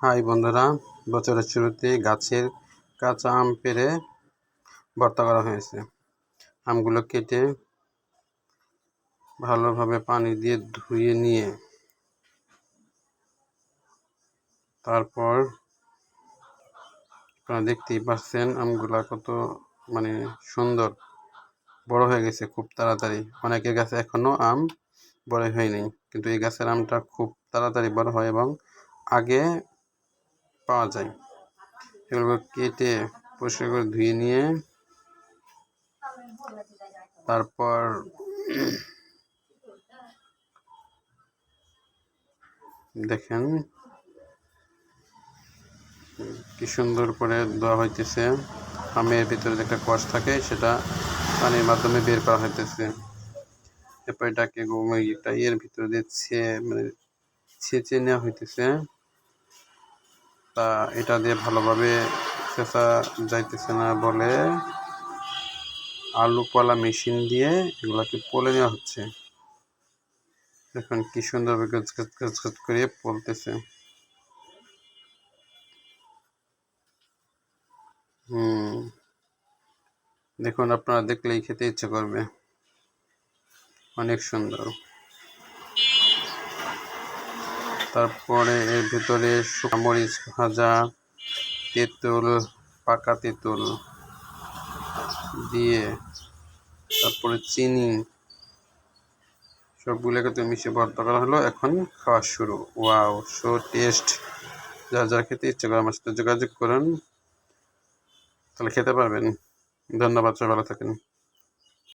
High বন্ধুরা, বছরের শুরুতে গাছের কাঁচা আম পেড়ে ভর্তা করা হয়েছে। আমগুলো কেটে ভালোভাবে পানি দিয়ে ধুয়ে নিয়ে তারপর আপনারা দেখতেই পাচ্ছেন আমগুলা কত মানে সুন্দর, বড় হয়ে গেছে খুব তাড়াতাড়ি। অনেকের গাছে এখনও আম বড় হয়নি, কিন্তু এই গাছের আমটা খুব তাড়াতাড়ি বড় হয় এবং আগে পাওয়া যায়। এগুলো কেটে পরিষ্কার করে ধুয়ে নিয়ে তারপর দেখেন কি সুন্দর করে দেওয়া হইতেছে। আমের ভিতরে একটা কষ থাকে, সেটা পানির মাধ্যমে বের করা হইতেছে। এরপর এটাকে এটা এর ভিতরে দিয়ে মানে ছেঁচে নেওয়া হইতেছে। তা এটা দিয়ে ভালোভাবে ছেঁচা যাইতেছে না বলে আলু পলা মেশিন দিয়ে এগুলাকে পলে নেওয়া হচ্ছে। দেখুন কি সুন্দরভাবে গাছ গাছ গাছ গাছ করে পলতেছে। হুম। দেখুন আপনারা দেখলেই খেতে ইচ্ছে করবে। অনেক সুন্দর। তারপরে এর ভিতরে মরিচ ভাজা তেঁতুল, পাকা তেঁতুল দিয়ে তারপরে চিনি, সবগুলোকে তো মিশিয়ে ভর্তা করা হলো। এখন খাওয়া শুরু। Wow, so taste. যা যা খেতে ইচ্ছে করে আমার সাথে যোগাযোগ করুন। তাহলে খেতে পারবেন। ধন্যবাদ, সবাই ভালো থাকেন।